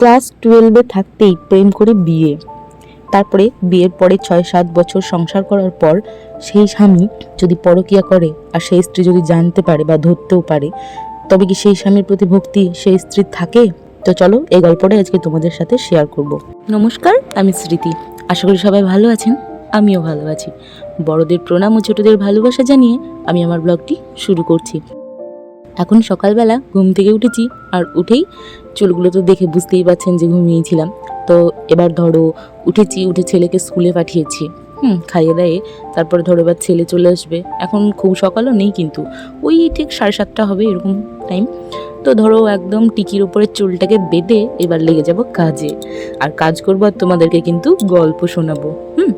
Class টুয়েলভে থাকতেই প্রেম করে বিয়ে। তারপরে বিয়ের পরে ছয় সাত বছর সংসার করার পর সেই স্বামী যদি পরকিয়া করে আর সেই স্ত্রী যদি জানতে পারে বা ধরতেও পারে, তবে কি সেই স্বামীর প্রতি ভক্তি সেই স্ত্রীর থাকে? তো চলো এই গল্পটা আজকে তোমাদের সাথে শেয়ার করব। নমস্কার, আমি স্মৃতি। আশা করি সবাই ভালো আছেন, আমিও ভালো আছি। বড়দের প্রণাম ও ছোটদের ভালোবাসা জানিয়ে আমি আমার ব্লগটি শুরু করছি। এখন সকালবেলা ঘুম থেকে উঠেছি আর উঠেই চুলগুলো তো দেখে বুঝতেই পারছেন যে ঘুমিয়েছিলাম। তো এবার ধরো, উঠেছি, উঠে ছেলেকে স্কুলে পাঠিয়েছি। হুম, খাইয়ে দেয়ে তারপরে ধরো এবার ছেলে চলে আসবে। এখন খুব সকালও নেই কিন্তু, ওই ঠিক সাড়ে সাতটা হবে এরকম টাইম তো ধরো একদম টিকির ওপরে চুলটাকে বেঁধে এবার লেগে যাব কাজে। আর কাজ করব আর তোমাদেরকে কিন্তু গল্প শোনাবো। হুম,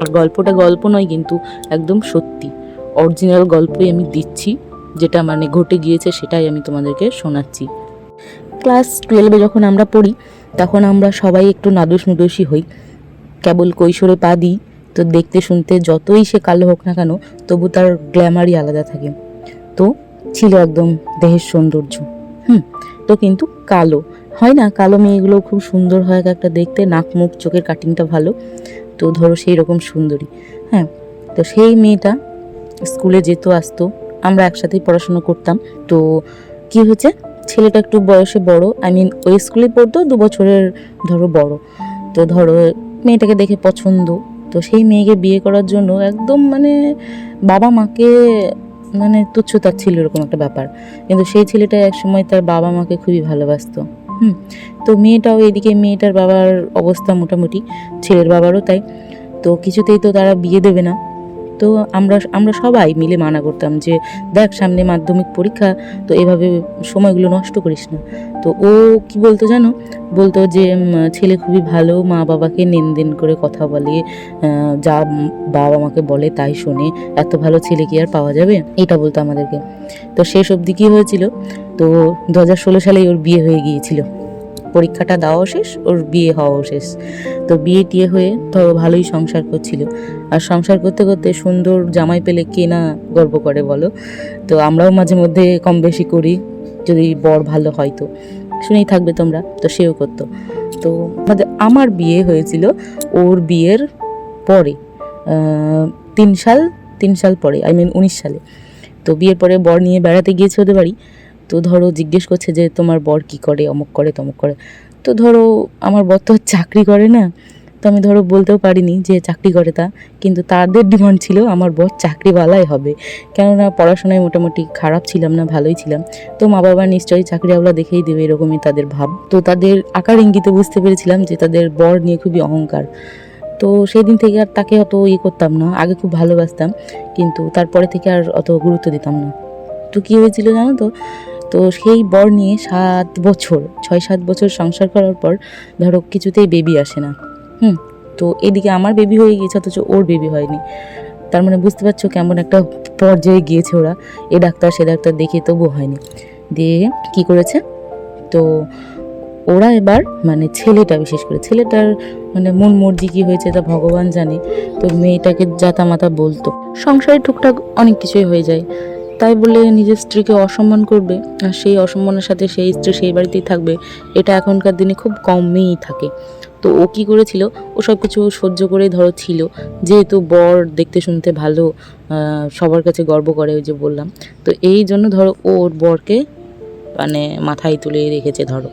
আর গল্পটা গল্প নয় কিন্তু, একদম সত্যি। অরিজিনাল গল্পই আমি দিচ্ছি, যেটা মানে ঘটে গিয়েছে সেটাই আমি তোমাদেরকে শোনাচ্ছি। ক্লাস টুয়েলভে যখন আমরা পড়ি, তখন আমরা সবাই একটু নাদুস নুদুসই হই। কেবল কৈশোরে পা দিই, তো দেখতে শুনতে যতই সে কালো হোক না কেন, তবু তার গ্ল্যামারই আলাদা থাকে। তো ছিল একদম দেহের সৌন্দর্য। হুম, তো কিন্তু কালো। হয় না, কালো মেয়েগুলো খুব সুন্দর হয় একটা দেখতে, নাক মুখ চোখের কাটিংটা ভালো, তো ধরো সেই রকম সুন্দরী। হ্যাঁ তো সেই মেয়েটা স্কুলে যেত, আসতো, আমরা একসাথেই পড়াশুনো করতাম, তো কি হয়েছে? ছেলেটা একটু বয়সে বড় আই মিন ওই স্কুলে পড়তো, দু বছরের ধরো বড়। তো ধরো, মেয়েটাকে দেখে পছন্দ। তো সেই মেয়েকে বিয়ে করার জন্য একদম মানে বাবা মাকে মানে তুচ্ছতার ছিল এরকম একটা ব্যাপার। কিন্তু সেই ছেলেটা একসময় তার বাবা মাকে খুবই ভালোবাসতো। হুম, তো মেয়েটাও এদিকে, মেয়েটার বাবার অবস্থা মোটামুটি, ছেলের বাবারও তাই। তো কিছুতেই তো তারা বিয়ে দেবে না। তো আমরা আমরা সবাই মিলে মানা করতাম যে, দেখ, সামনে মাধ্যমিক পরীক্ষা, তো এভাবে সময়গুলো নষ্ট করিস না। তো ও কি বলতো জানো? বলতো যে ছেলে খুবই ভালো, মা বাবাকে নেনদেন করে কথা বলে যা বাবা মাকে বলে তাই শোনে, এত ভালো ছেলে কি আর পাওয়া যাবে? এটা বলতো আমাদেরকে। তো শেষ অবধি কী হয়েছিল? তো দু সালেই ওর বিয়ে হয়ে গিয়েছিল। পরীক্ষাটা দেওয়াও শেষ, ওর বিয়ে হওয়াও শেষ। তো বিয়ে টিয়ে হয়ে ধরো ভালোই সংসার করছিল। আর সংসার করতে করতে সুন্দর জামাই পেলে কে না গর্ব করে বলো? তো আমরাও মাঝে মধ্যে কম বেশি করি, যদি বর ভালো হয় তো। শুনেই থাকবে তোমরা, তো সেও করতো। তো আমার বিয়ে হয়েছিল ওর বিয়ের পরে তিন সাল তিন সাল পরে আই মিন উনিশ সালে। তো বিয়ের পরে বর নিয়ে বেড়াতে গিয়েছে ওদের বাড়ি। তো ধরো জিজ্ঞেস করছে যে তোমার বর কি করে, অমুক করে, তমুক করে। তো ধরো আমার বর তো চাকরি করে না, তো আমি ধরো বলতেও পারিনি যে চাকরি করে তা, কিন্তু তাদের ডিমান্ড ছিল আমার বর চাকরিওয়ালাই হবে। কেননা পড়াশোনায় মোটামুটি খারাপ ছিলাম না, ভালোই ছিলাম। তো মা বাবা নিশ্চয়ই চাকরিওয়ালা দেখেই দেবে এরকমই তাদের ভাব। তো তাদের আকার ইঙ্গিতে বুঝতে পেরেছিলাম যে তাদের বর নিয়ে খুবই অহংকার। তো সেই দিন থেকে আর তাকে অত ইয়ে করতাম না, আগে খুব ভালোবাসতাম, কিন্তু তারপরে থেকে আর অত গুরুত্ব দিতাম না। তো কী হয়েছিল জানো তো? তো সেই বর নিয়ে সাত বছর, ছয় সাত বছর সংসার করার পর ধরো কিছুতেই বেবি আসে না। হুম, তো এদিকে আমার বেবি হয়ে গিয়েছে, অথচ ওর বেবি হয়নি। তার মানে বুঝতে পারছ কেমন একটা পর্যায়ে গিয়েছে ওরা। এ ডাক্তার, সে ডাক্তার দেখে তবু হয়নি। দিয়ে কি করেছে? তো ওরা এবার মানে ছেলেটা বিশেষ করে, ছেলেটার মানে মন মর্জি কী হয়েছে তা ভগবান জানে। তো মেয়েটাকে জাতা মাতা বলতো। সংসারে টুকটাক অনেক কিছুই হয়ে যায়। তাই বলে নিজের স্ত্রীকে অসম্মান করবে, আর সেই অসম্মানের সাথে সেই স্ত্রী সেই বাড়িতেই থাকবে, এটা এখনকার দিনে খুব কমই থাকে। তো ও কী করেছিল? ও সব কিছু সহ্য করে ধরো ছিল। যেহেতু বর দেখতে শুনতে ভালো সবার কাছে গর্ব করে ওই যে বললাম। তো এই জন্য ধরো ওর বরকে মানে মাথায় তুলে রেখেছে ধরো।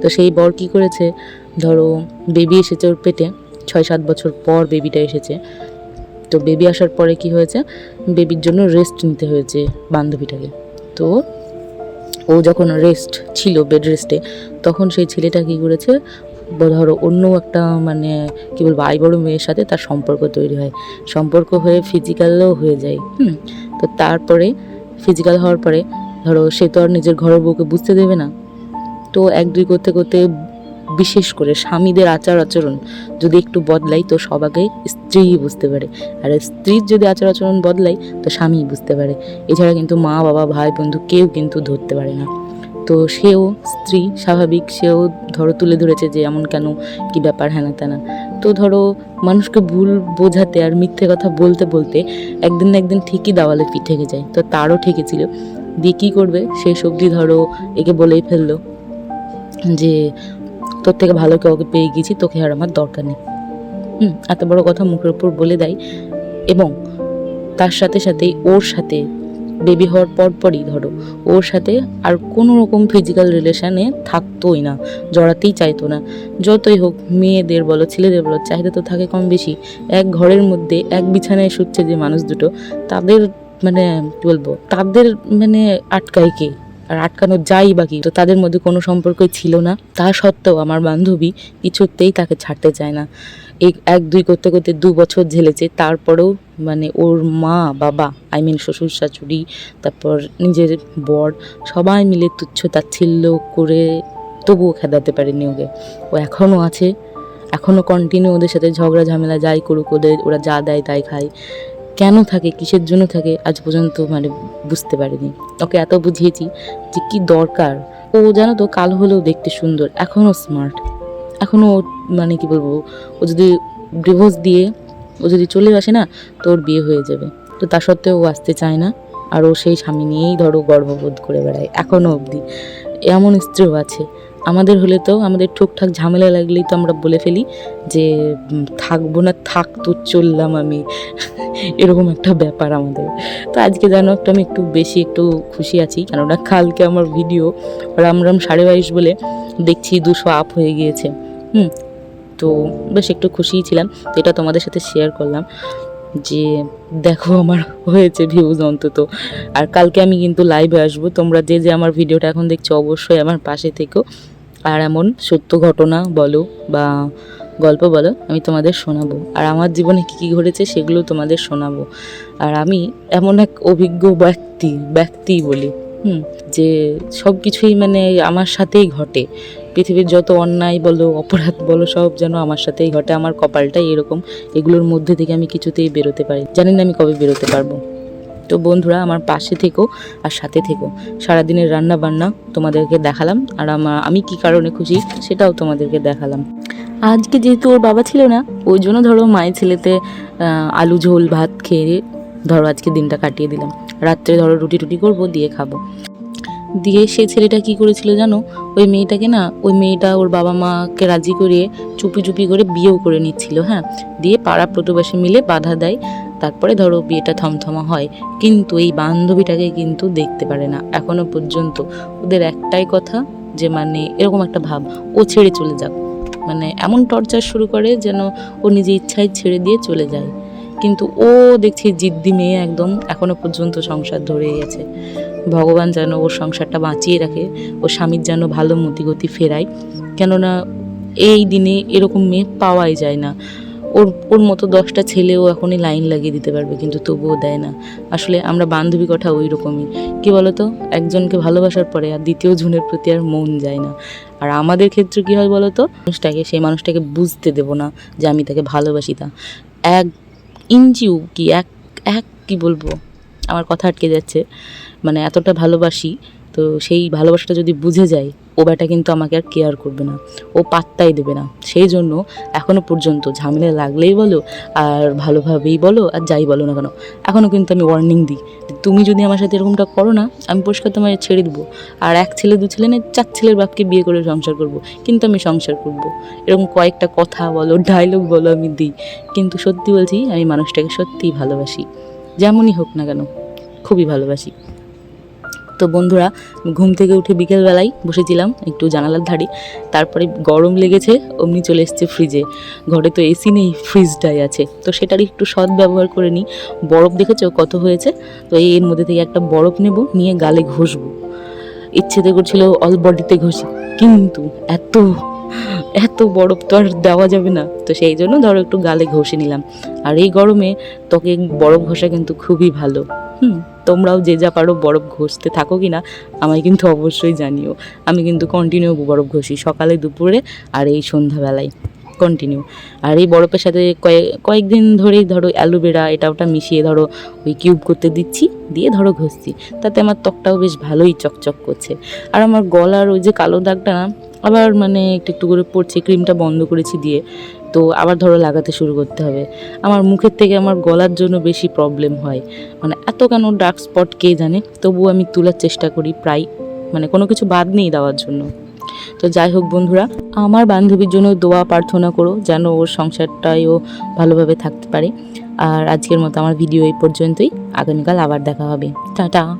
তো সেই বর কি করেছে? ধরো বেবি এসেছে ওর পেটে, ছয় সাত বছর পর বেবিটা এসেছে। তো বেবি আসার পরে কি হয়েছে? বেবির জন্য রেস্ট নিতে হয়েছে বান্ধবীটাকে। তো ও যখন রেস্ট ছিল বেড রেস্টে তখন সেই ছেলেটা কি করেছে? ধরো অন্য একটা মানে কি বলব, আই বড় মেয়ের সাথে তার সম্পর্ক তৈরি হয়। সম্পর্ক হয়ে ফিজিক্যালও হয়ে যায়, হুম? তো তারপরে ফিজিক্যাল হওয়ার পরে, ধরো সে তো আর নিজের ঘরের বউকে বুঝতে দেবে না। তো এক দুই করতে করতে বিশেষ করে স্বামীদের আচার আচরণ যদি একটু বদলাই, তো সবাকে স্ত্রী বুঝতে পারে। আর স্ত্রীর যদি আচার আচরণ বদলাই, তো স্বামী বুঝতে পারে। এছাড়া কিন্তু মা, বাবা, ভাই, বন্ধু কেউ কিন্তু ধরতে পারে না। তো সেও স্ত্রী, স্বাভাবিক সেও ধরো তুলে ধরেছে যে এমন কেন, কি ব্যাপার, হ্যানা তেনা তো ধরো মানুষকে ভুল বোঝাতে আর মিথ্যে কথা বলতে বলতে একদিন না একদিন ঠিকই দাওয়ালে পিঠ থেকে যায়। তো তারও ঠেকেছিল দিয়ে কী করবে? সেই সবজি ধরো একে বলেই ফেলল যে তোর থেকে ভালো কাউকে পেয়ে গেছি, তোকে আর আমার দরকার নেই। হুম, এত বড় কথা মুখের উপর বলে দেয় এবং তার সাথে সাথেই ওর সাথে বেবি হওয়ার পর পরই ধরো, ওর সাথে আর কোনো রকম ফিজিক্যাল রিলেশানে থাকতোই না, জড়াতেই চাইতো না। যতই হোক, মেয়েদের বলো, ছেলেদের বলো, চাহিদা তো থাকে কম বেশি। এক ঘরের মধ্যে, এক বিছানায় শুচ্ছে যে মানুষ দুটো, তাদের মানে কি বলব, তাদের মানে আটকায় কে? আর আটকানো যাই বাকি তো তাদের মধ্যে কোনো সম্পর্কই ছিল না। তা সত্ত্বেও আমার বান্ধবী কিছুতেই তাকে ছাড়তে চায় না। এই এক দুই করতে করতে দু বছর ঝেলেছে। তারপরেও মানে ওর মা, বাবা আই মিন শ্বশুর শাশুড়ি, তারপর নিজের বর, সবাই মিলে তুচ্ছ তাচ্ছিল্য করে তবুও খেদাতে পারেনি ওকে। ও এখনও আছে, এখনও কন্টিনিউ ওদের সাথে ঝগড়া ঝামেলা যাই করুক, ওদের, ওরা যা দেয় তাই খায়। কেন থাকে, কিসের জন্য থাকে, আজ পর্যন্ত মানে বুঝতে পারিনি। ওকে এত বুঝিয়েছি যে কি দরকার। ও জানো তো, কালো হলেও দেখতে সুন্দর এখনও স্মার্ট এখনও মানে কি বলব, ও যদি ডিভোর্স দিয়ে ও যদি চলে আসে না তো ওর বিয়ে হয়ে যাবে। তো তা সত্ত্বেও ও আসতে চায় না, আর ও সেই স্বামী নিয়েই ধরো গর্ববোধ করে বেড়ায় এখনও অবধি। এমন স্ত্রীও আছে আমাদের হলে তো আমাদের ঠুকঠাক ঝামেলা লাগলেই তো আমরা বলে ফেলি যে থাকব না, থাক তো, চললাম আমি। এরকম একটা ব্যাপার আমাদের। তো আজকে জানো একটু আমি একটু বেশি একটু খুশি আছি, কেননা কালকে আমার ভিডিও রাম রাম সাড়ে বাইশ বলে দেখছি দুশো আপ হয়ে গিয়েছে। হুম, তো বেশ একটু খুশিই ছিলাম। তো এটা তোমাদের সাথে শেয়ার করলাম যে, দেখো আমার হয়েছে ভিউজ অন্তত। আর কালকে আমি কিন্তু লাইভে আসব। তোমরা যে যে আমার ভিডিওটা এখন দেখছ অবশ্যই আমার পাশে থেকো। আর এমন সত্য ঘটনা বলো বা গল্প বলো, আমি তোমাদের শোনাবো। আর আমার জীবনে কী কী ঘটেছে সেগুলো তোমাদের শোনাবো। আর আমি এমন এক অভিজ্ঞ ব্যক্তি ব্যক্তি বলি, হুম, যে সব কিছুই মানে আমার সাথেই ঘটে। পৃথিবীর যত অন্যায় বলো, অপরাধ বলো, সব যেন আমার সাথেই ঘটে। আমার কপালটাই এরকম। এগুলোর মধ্যে থেকে আমি কিছুতেই বেরোতে পারি। জানি না আমি কবে বেরোতে পারব। তো বন্ধুরা, আমার পাশে থেকো আর সাথে থেকো। সারাদিনের রান্না বান্না তোমাদেরকে দেখালাম আর আমার আমি কি কারণে খুশি সেটাও তোমাদেরকে দেখালাম। আজকে যেহেতু ওর বাবা ছিল না, ওই জন্য ধরো মায়ের ছেলেতে আলু ঝোল, ভাত খেয়ে ধরো আজকে দিনটা কাটিয়ে দিলাম। রাত্রে ধরো রুটি টুটি করব, দিয়ে খাব। দিয়ে সে ছেলেটা কি করেছিল জানো? ওই মেয়েটাকে না, ওই মেয়েটা ওর বাবা মাকে রাজি করিয়ে চুপি চুপি করে বিয়েও করে নিচ্ছিল হ্যাঁ? দিয়ে পাড়া প্রতিবেশী মিলে বাধা দেয় তারপরে ধরো বিয়েটা থমথমা হয়, কিন্তু এই বান্ধবীটাকে কিন্তু দেখতে পারে না এখনও পর্যন্ত। ওদের একটাই কথা যে মানে এরকম একটা ভাব, ও ছেড়ে চলে যাক। মানে এমন টর্চার শুরু করে যেন ও নিজে ইচ্ছায় ছেড়ে দিয়ে চলে যায়। কিন্তু ও দেখছি জিদ্দি মেয়ে একদম এখনও পর্যন্ত সংসার ধরে গেছে ভগবান যেন ওর সংসারটা বাঁচিয়ে রাখে, ওর স্বামীর যেন ভালো মতিগতি ফেরায়। কেননা এই দিনে এরকম মেয়ে পাওয়াই যায় না। ওর ওর মতো দশটা ছেলেও এখনই লাইন লাগিয়ে দিতে পারবে, কিন্তু তবুও দেয় না। আসলে আমরা বান্ধবী কথা ওই রকমই। কী বলতো? একজনকে ভালোবাসার পরে আর দ্বিতীয় জনের প্রতি আর মন যায় না। আর আমাদের ক্ষেত্রে কী হয় বলতো? মানুষটাকে, সেই মানুষটাকে বুঝতে দেবো না যে আমি তাকে ভালোবাসি তা। এক ইঞ্চিও কি এক এক কি বলব? আমার কথা আটকে যাচ্ছে। মানে এতটা ভালোবাসি, তো সেই ভালোবাসাটা যদি বুঝে যায় ও ব্যাটা কিন্তু আমাকে আর কেয়ার করবে না। ও পাত্তাই দেবে না। সেই জন্য এখনও পর্যন্ত ঝামেলা লাগলেই বলো আর ভালোভাবেই বলো আর যাই বলো না কেন এখনও কিন্তু আমি ওয়ার্নিং দিই তুমি যদি আমার সাথে এরকমটা করো না, আমি পরিষ্কার তোমায় ছেড়ে দেবো। আর এক ছেলে, দু ছেলে না চার ছেলের বাপকে বিয়ে করে সংসার করব, কিন্তু আমি সংসার করব। এরকম কয়েকটা কথা বলো ডায়লগ বলো আমি দিই। কিন্তু সত্যি বলছি, আমি মানুষটাকে সত্যিই ভালোবাসি। যেমনই হোক না কেন, খুবই ভালোবাসি। তো বন্ধুরা, ঘুম থেকে উঠে বিকেলবেলায় বসেছিলাম একটু জানালার ধারে। তারপরে গরম লেগেছে, অমনি চলে এসছে ফ্রিজে ঘরে তো এসি নেই ফ্রিজটাই আছে। তো সেটারই একটু সৎ ব্যবহার করে নিই। বরফ দেখেছ কত হয়েছে? তো এর মধ্যে থেকে একটা বরফ নেব, নিয়ে গালে ঘষবো। ইচ্ছেতে করছিল অল বডিতে ঘষি, কিন্তু এত এত বরফ তো আর দেওয়া যাবে না। তো সেই জন্য ধরো একটু গালে ঘষে নিলাম। আর এই গরমে ত্বকে বরফ ঘষা কিন্তু খুবই ভালো। হুম। তোমরাও যে যা পারো বরফ ঘষতে থাকো কি না, আমায় কিন্তু অবশ্যই জানিও। আমি কিন্তু কন্টিনিউ বরফ ঘষি সকালে, দুপুরে আর এই সন্ধ্যাবেলায়। কন্টিনিউ আর এই বরফের সাথে কয়েক কয়েকদিন ধরেই ধরো অ্যালোভেরা, এটা ওটা মিশিয়ে ধরো, ওই কিউব করতে দিচ্ছি, দিয়ে ধরো ঘষছি। তাতে আমার ত্বকটাও বেশ ভালোই চকচক করছে। আর আমার গলার ওই যে কালো দাগটা, আবার মানে একটু একটু করে পড়ছে ক্রিমটা বন্ধ করেছি দিয়ে। তো আবার ধরো লাগাতে শুরু করতে হবে। আমার মুখের থেকে আমার গলার জন্য বেশি প্রবলেম হয়। মানে এত কেন ডার্ক স্পট কে জানে? তবুও আমি তোলার চেষ্টা করি প্রায়। মানে কোনো কিছু বাদ নেই দেওয়ার জন্য। তো যাই হোক বন্ধুরা, আমার বান্ধবীর জন্য দোয়া প্রার্থনা করো যেন ওর সংসারটাইও ভালোভাবে থাকতে পারে। আর আজকের মতো আমার ভিডিও এই পর্যন্তই। আগামীকাল আবার দেখা হবে। টাটা।